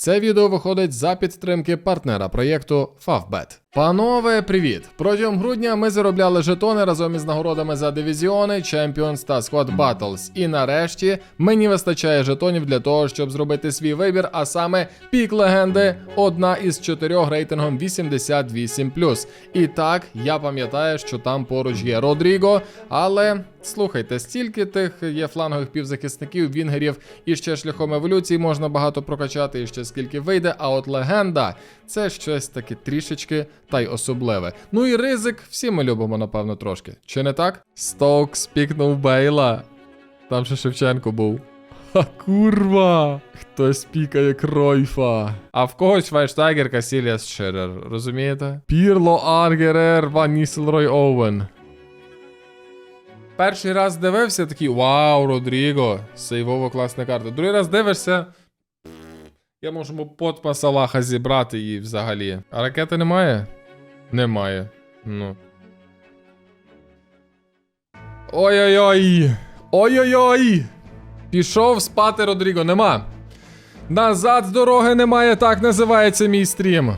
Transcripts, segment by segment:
Це відео виходить за підтримки партнера проєкту Favbet. Панове, привіт! Протягом грудня ми заробляли жетони разом із нагородами за дивізіони, Champions та Squad Battles. І нарешті мені вистачає жетонів для того, щоб зробити свій вибір, а саме пік легенди, одна із чотирьох рейтингом 88. І так, я пам'ятаю, що там поруч є Родріго, але слухайте, стільки тих є флангових півзахисників, вінгерів, і ще шляхом еволюції можна багато прокачати, і ще скільки вийде. А от легенда це щось таке трішечки та й особливе. Ну і ризик всі ми любимо, напевно, трошки. Чи не так? Стоук спікнув Бейла. Там ще Шевченко був. Ха, курва! Хтось пікає Кройфа. А в когось Вайштайгер, Касіліас Шерер, розумієте? Пірло Ангерер, Ван Нісселрой Оуен. Перший раз дивився такий вау, Родріго. Сейвово класна карта. Другий раз дивишся. Я можу подпа Салаха зібрати і взагалі. А ракети немає? Немає. Ну. Ой-ой-ой! Ой-ой-ой! Пішов спати Родріго, нема. Назад з дороги немає, так називається мій стрім.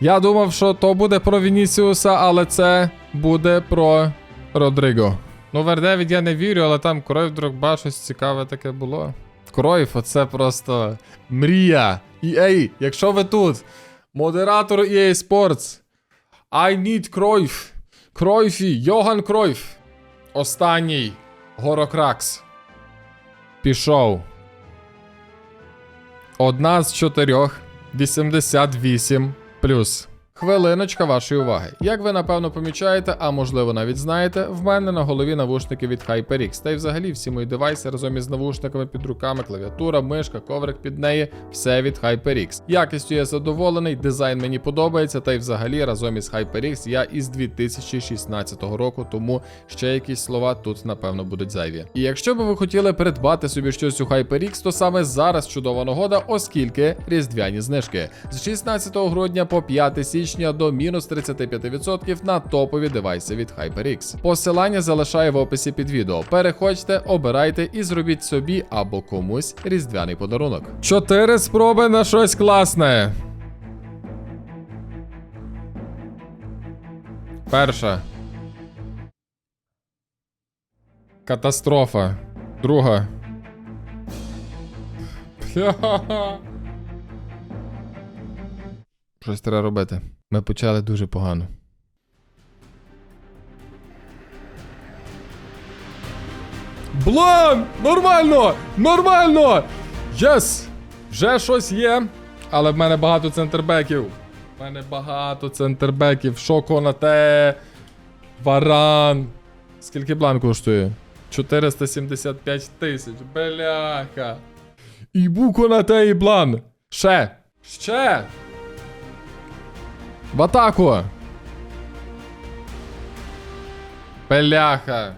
Я думав, що то буде про Вінісіуса, але це буде про Родриго. Ну, в R9 я не вірю, але там Кройф Дрогба щось цікаве таке було. Кройф, оце просто мрія. EA, якщо ви тут, модератор EA Sports. I need Кройф. Кройфі, Йоган Кройф. Останній. Горокракс. Пішов. Одна з чотирьох. 88 плюс. Хвилиночка вашої уваги. Як ви напевно помічаєте, а можливо навіть знаєте, в мене на голові навушники від HyperX. Та й взагалі всі мої девайси разом із навушниками під руками, клавіатура, мишка, коврик під неї, все від HyperX. Якістю я задоволений, дизайн мені подобається, та й взагалі разом із HyperX я із 2016 року, тому ще якісь слова тут напевно будуть зайві. І якщо би ви хотіли придбати собі щось у HyperX, то саме зараз чудова нагода, оскільки різдвяні знижки з 16 грудня по 5 січня до мінус 35% на топові девайси від HyperX. Посилання залишаю в описі під відео. Переходьте, обирайте і зробіть собі або комусь різдвяний подарунок. Чотири спроби на щось класне. Перша. Катастрофа. Друга. Щось треба робити. Ми почали дуже погано. Блан! Нормально! Нормально! Єс! Вже щось є. Але в мене багато центрбеків. В мене багато центрбеків. Шоко на те. Варан. Скільки блан коштує? 475 тисяч. Бляха. І буко на те і блан. Ще. Ще. В атаку! Бляха.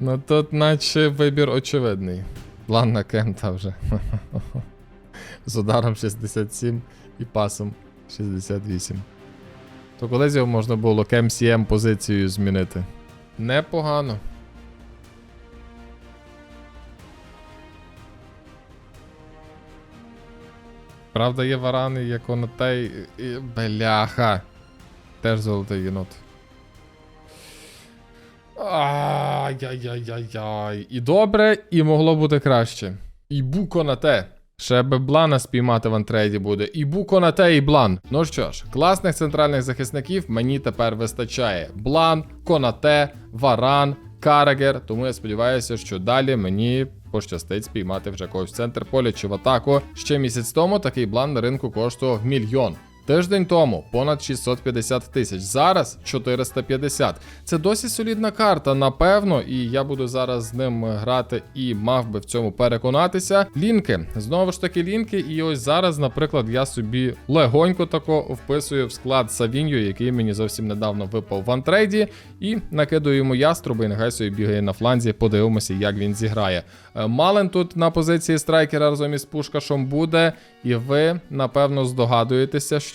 Ну тут наче вибір очевидний. План на кента вже. З ударом 67 і пасом 68. То колись його можна було КМСМ позицію змінити. Непогано. Правда, є варани, як онотей. і- Бляха. Теж золотий єнот. Ай-яй-яй-яй. І добре, і могло бути краще. І буко на те. Ще би блана спіймати в антрейді буде. І буко на те, і блан. Ну що ж, класних центральних захисників мені тепер вистачає. Блан, Конате, Варан, Карагер. Тому я сподіваюся, що далі мені пощастить спіймати вже когось в центр поля чи в атаку. Ще місяць тому такий блан на ринку коштував мільйон. Тиждень тому понад 650 тисяч. Зараз 450. Це досить солідна карта, напевно, і я буду зараз з ним грати і мав би в цьому переконатися. Лінки. Знову ж таки, лінки. І ось зараз, наприклад, я собі легонько тако вписую в склад Савіньо, який мені зовсім недавно випав в антрейді, і накидую йому яструби, і нехай собі бігає на фланзі. Подивимося, як він зіграє. Е, Мален тут на позиції страйкера разом із Пушкашом буде, і ви напевно здогадуєтеся, що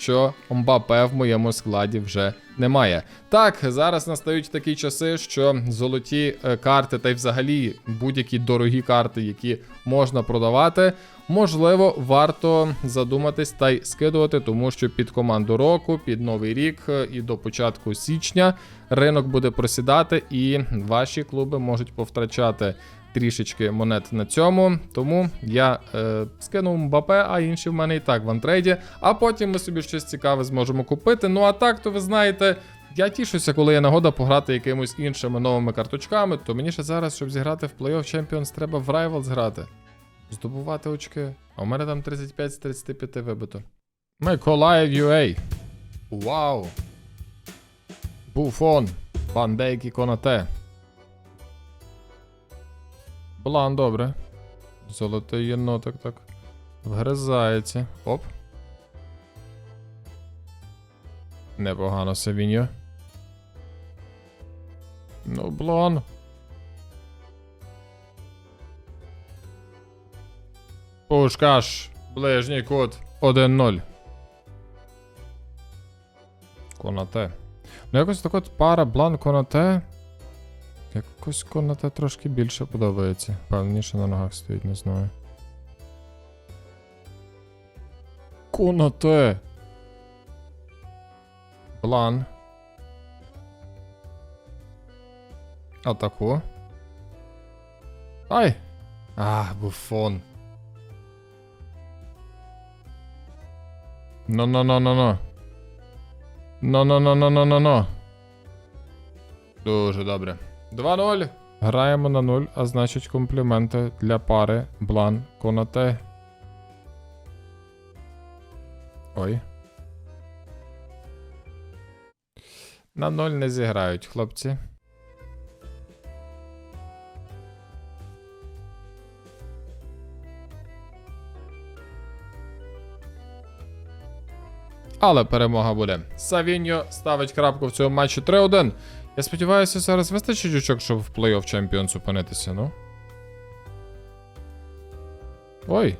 Мбапе в моєму складі вже немає. Так, зараз настають такі часи, що золоті е, карти та й взагалі будь-які дорогі карти, які можна продавати, можливо, варто задуматись та й скидувати, тому що під команду року, під новий рік е, і до початку січня ринок буде просідати, і ваші клуби можуть повтрачати трішечки монет на цьому. Тому я е, скинув Мбапе, а інші в мене і так в антрейді. А потім ми собі щось цікаве зможемо купити. Ну а так, то ви знаєте. Я тішуся, коли є нагода пограти якимось іншими новими карточками, то мені ще зараз, щоб зіграти в Playoff Champions, треба в Rivals грати. Здобувати очки. А у мене там 35 з 35 вибито. Миколаїв UA. Вау. Буфон. Пандейки Конате. Блан, добре. Золотий єнотик так. Вгризається. Оп. Непогано Савіньо. Ну, блан. Пушкаш. Ближній кут. 1-0. Конате. Ну, якось так пара блан Конате. Якось Конате трошки більше подобається. Певніше на ногах стоїть, не знаю. Конате. Блан. Атаку. Ай! А, буфон. Ну-ну-ну-ну-ну. Ну-ну-ну-ну-ну-ну. Дуже добре. 2-0. Граємо на 0, а значить компліменти для пари Блан Конате. Ой. На 0 не зіграють, хлопці. Але перемога буде. Савіньо ставить крапку в цьому матчі 3-1. Я сподіваюся, зараз вистачить очок, щоб в плей-офф Champions опинитися, ну. Ой.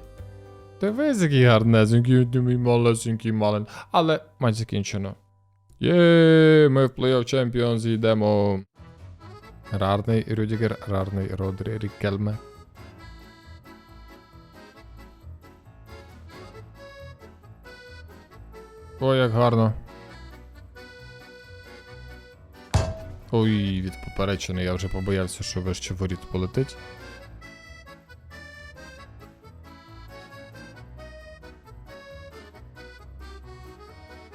Дивись, який гарнезенький, мій малесенький малин. Але матч закінчено. Є, ми в плей-офф Champions йдемо. Рарний Рюдігер, рарний Родрі Рікельме. Ой, як гарно. Ой, від поперечини я вже побоявся, що вище воріт полетить.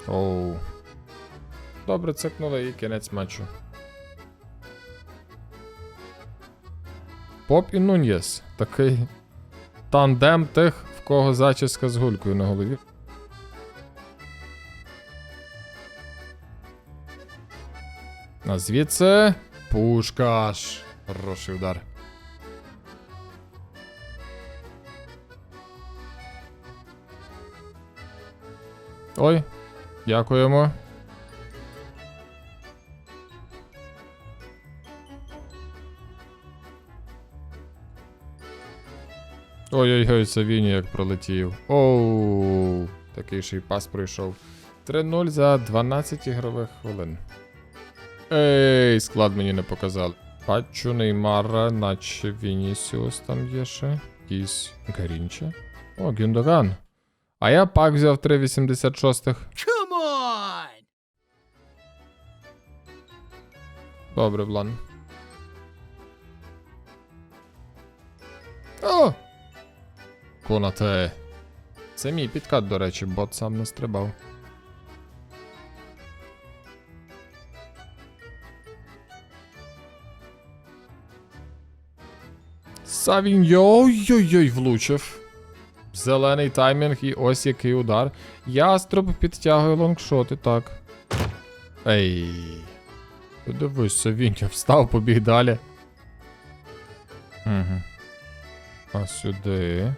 Оу. Добре, цикнули і кінець матчу. Поп і Нуньєс. Такий тандем тих, в кого зачіска з гулькою на голові. А звідси пушкаш. Хороший удар. Ой, дякуємо. Ой-ой-ой, Савіні як пролетів. Оу, такий ще й пас пройшов. 3-0 за 12 ігрових хвилин. Ей, склад мені не показали. Бачу Неймара, наче Вінісіус там є ще. Якийсь Гарінча. О, Гюндоган. А я пак взяв 3,86. Come on! Добре, план. О! Конате. Це мій підкат, до речі, бот сам не стрибав. Савіньо, ой-ой-ой, влучив. Зелений таймінг і ось який удар. Яструб підтягує лонгшоти, так. Ей. Ти Дивись, Савіньо встав, побіг далі. Угу. А сюди.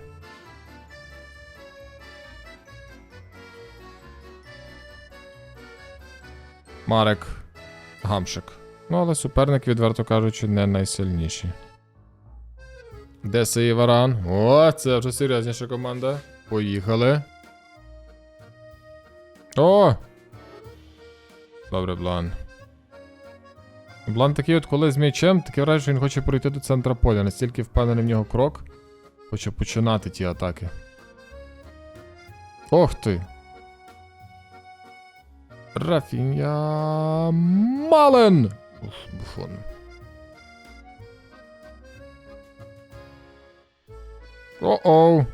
Марек Гамшик. Ну, але суперник, відверто кажучи, не найсильніший. Де сей Варан? О, це вже серйозніша команда. Поїхали. О! Добре, Блан. Блан такий от коли з м'ячем, таке враження, що він хоче пройти до центра поля. Настільки впевнений в нього крок. Хоче починати ті атаки. Ох ти. Рафінья Мален! Уф, буфон. О-оу.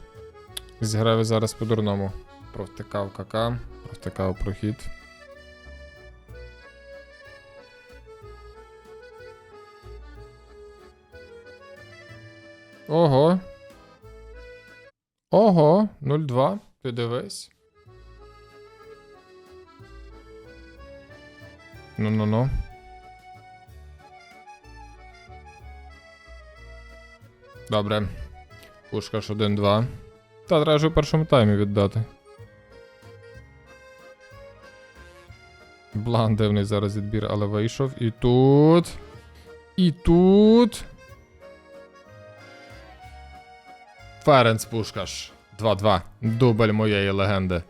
Зіграю зараз по-дурному. Провтикав КК, провтикав прохід. Ого. Ого, 0-2. Ти дивись. Ну-ну-ну. Добре. Пушкаш 1-2. Та треба ж у першому таймі віддати. Блан дивний зараз відбір, але вийшов. І тут. І тут. Ференц Пушкаш. 2-2. Дубль моєї легенди.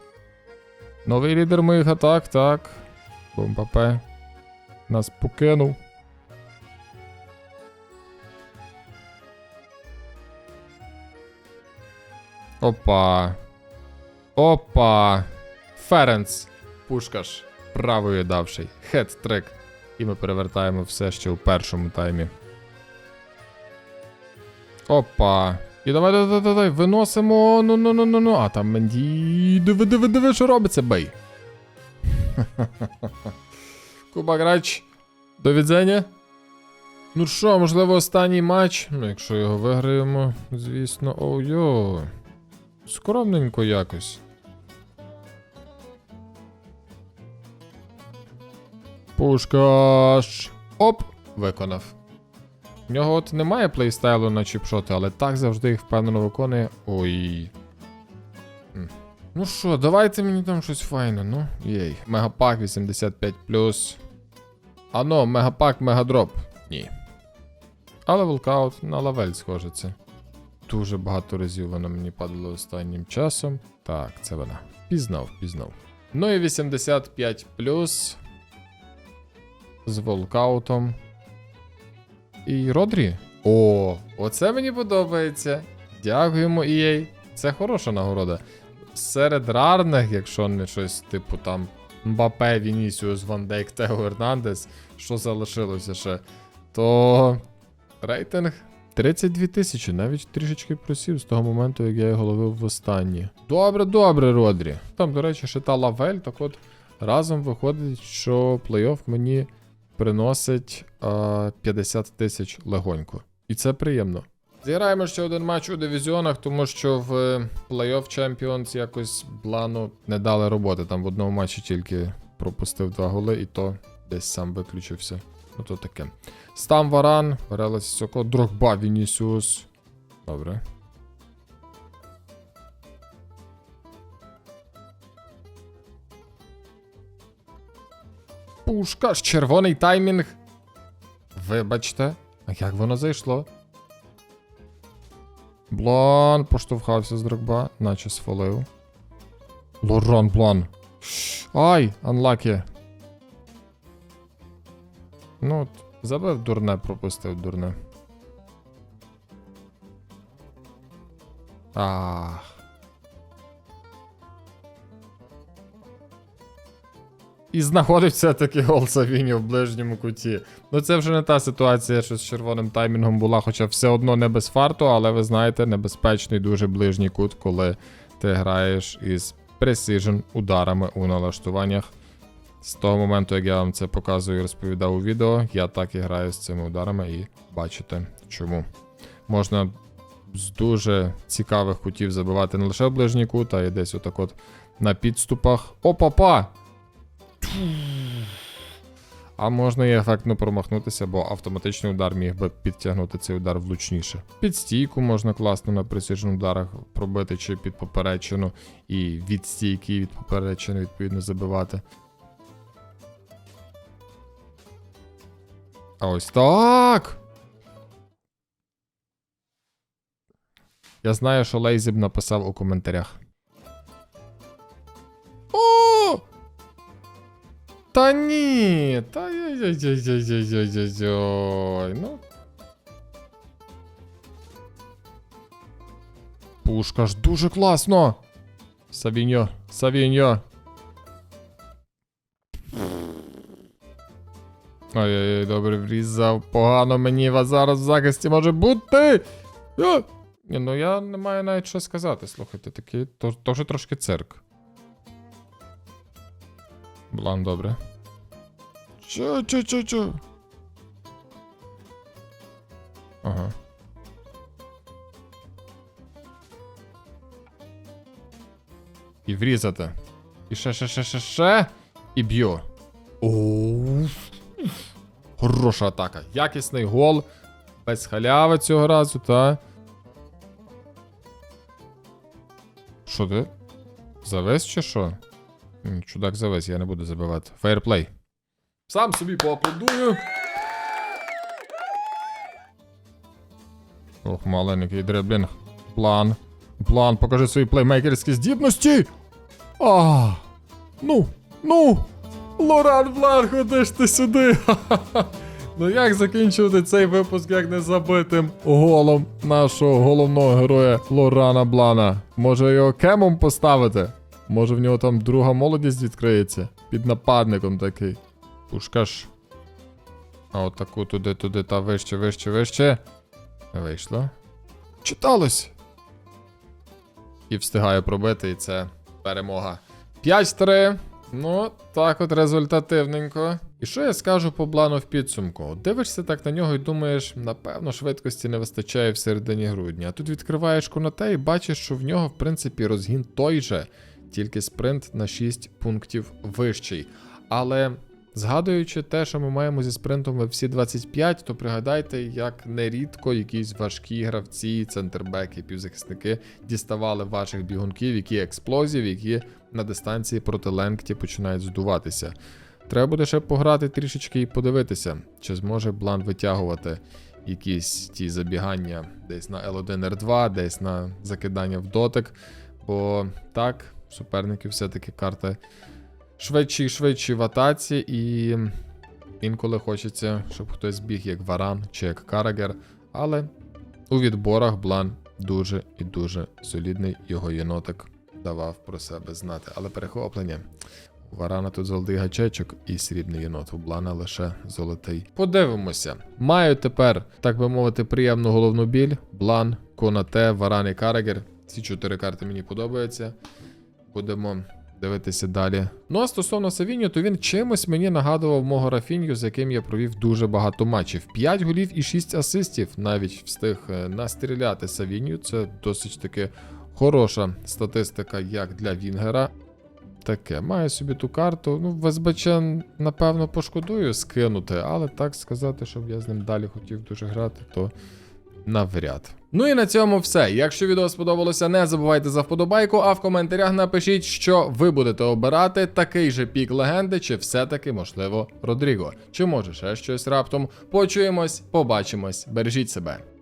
Новий лідер моїх атак, так. Бомбапе. Нас покинув. Опа. Опа. Ференц. Пушкаш. Правою давший. Хет-трик. І ми перевертаємо все ще у першому таймі. Опа. І давай, давай, давай, давай, виносимо. Ну, ну, ну, ну, ну. А там Менді. Диви, диви, диви, що робиться, бей. Куба Грач. До відзення. Ну що, можливо, останній матч. Ну, якщо його виграємо, звісно, оу-йо. Скромненько якось. Пушкаш. Оп! Виконав. В нього от немає плейстайлу на чіпшоти, але так завжди їх впевнено виконує. Ой. Ну що, давайте мені там щось файне, ну. Єй. Мегапак 85. Ано, мегапак, мегадроп. Ні. Але волкаут на лавель схоже це. Дуже багато разів вона мені падала останнім часом. Так, це вона. Пізнав, пізнав. Ну і 85 з волкаутом. І Родрі. О, оце мені подобається. Дякуємо EA. Це хороша нагорода. Серед рарних, якщо не щось типу там Мбапе, Вінісіус, Ван Дейк, Тео Ернандес, що залишилося ще, то рейтинг 32 тисячі, навіть трішечки просів з того моменту, як я його ловив в останнє. Добре, добре, Родрі. Там, до речі, ще та лавель, так от разом виходить, що плей-офф мені приносить а, 50 тисяч легонько. І це приємно. Зіграємо ще один матч у дивізіонах, тому що в Playoff Champions якось Блану не дали роботи. Там в одному матчі тільки пропустив два голи, і то десь сам виключився. Ну то таке. Стам Варан, Варела Сісоко, Дрогба Вінісіус. Добре. Пушка, червоний таймінг. Вибачте, а як воно зайшло? Блан поштовхався з Дрогба, наче сфолив. Лоран Блан. Ай, анлакі. Ну, от, забив дурне, пропустив дурне. Ах. І знаходить все-таки гол Савіньо в ближньому куті. Ну це вже не та ситуація, що з червоним таймінгом була, хоча все одно не без фарту, але ви знаєте, небезпечний дуже ближній кут, коли ти граєш із precision ударами у налаштуваннях. З того моменту, як я вам це показую і розповідав у відео, я так і граю з цими ударами і бачите чому. Можна з дуже цікавих кутів забивати не лише в ближній кут, а й десь отак от на підступах. О-па-па! А можна і ефектно промахнутися, бо автоматичний удар міг би підтягнути цей удар влучніше. Під стійку можна класно на присіжних ударах пробити чи під поперечину, і від стійки, від поперечини, відповідно, забивати. Ось так. Я знаю, що Лейзіб написав у коментарях. О! Та ні. Та яй-яй-яй-яй-яй-яй-яй. Ну. Пушка ж дуже класно. Савіньо, Савіньо. Ой-ой-ой, добре врізав. Погано мені вас зараз в захисті може бути. А! Ні, ну я не маю навіть що сказати. Слухайте, такий, то, то вже трошки цирк. Блан, добре. Чо, чо, чо, чо. Ага. І врізати. І ще, ще, ще, ще, ще. І б'ю. Оу. Хороша атака. Якісний гол. Без халяви цього разу, та. Що ти? Завис чи що? Чудак завис, я не буду забивати. Фейерплей. Сам собі поаплодую. Ох, маленький дреблінг. План. План, покажи свої плеймейкерські здібності. А, ну, ну. Лоран Блан, ходи ж ти сюди. Ха-ха-ха. Ну як закінчувати цей випуск як не забитим голом нашого головного героя Лорана Блана? Може його кемом поставити? Може в нього там друга молодість відкриється? Під нападником такий. Пушка ж. А отаку туди, туди, та вище, вище, вище. Вийшло. Читалось. І встигає пробити, і це перемога. 5-3. Ну, так от результативненько. І що я скажу по плану в підсумку? Дивишся так на нього і думаєш, напевно, швидкості не вистачає в середині грудня. А тут відкриваєш конате і бачиш, що в нього, в принципі, розгін той же, тільки спринт на 6 пунктів вищий. Але згадуючи те, що ми маємо зі спринтом в всі 25, то пригадайте, як нерідко якісь важкі гравці, центрбеки, півзахисники діставали ваших бігунків, які експлозів, які на дистанції проти Ленгті починають здуватися. Треба буде ще пограти трішечки і подивитися, чи зможе Блан витягувати якісь ті забігання десь на L1R2, десь на закидання в дотик. Бо так, суперників все-таки карти швидші і швидші в атаці, і інколи хочеться, щоб хтось біг як Варан чи як Карагер. Але у відборах Блан дуже і дуже солідний. Його єнотик давав про себе знати. Але перехоплення. У Варана тут золотий гачечок і срібний єнот. У Блана лише золотий. Подивимося. Маю тепер, так би мовити, приємну головну біль. Блан, Конате, Варан і Карагер. Ці чотири карти мені подобаються. Будемо дивитися далі. Ну а стосовно Савіньо, то він чимось мені нагадував мого Рафінью, з яким я провів дуже багато матчів. 5 голів і 6 асистів навіть встиг е, настріляти Савінью. Це досить таки хороша статистика, як для Вінгера. Таке, маю собі ту карту. Ну, в напевно, пошкодую скинути, але так сказати, щоб я з ним далі хотів дуже грати, то навряд. Ну і на цьому все. Якщо відео сподобалося, не забувайте за вподобайку, а в коментарях напишіть, що ви будете обирати такий же пік легенди, чи все-таки, можливо, Родріго. Чи може ще щось раптом. Почуємось, побачимось, бережіть себе.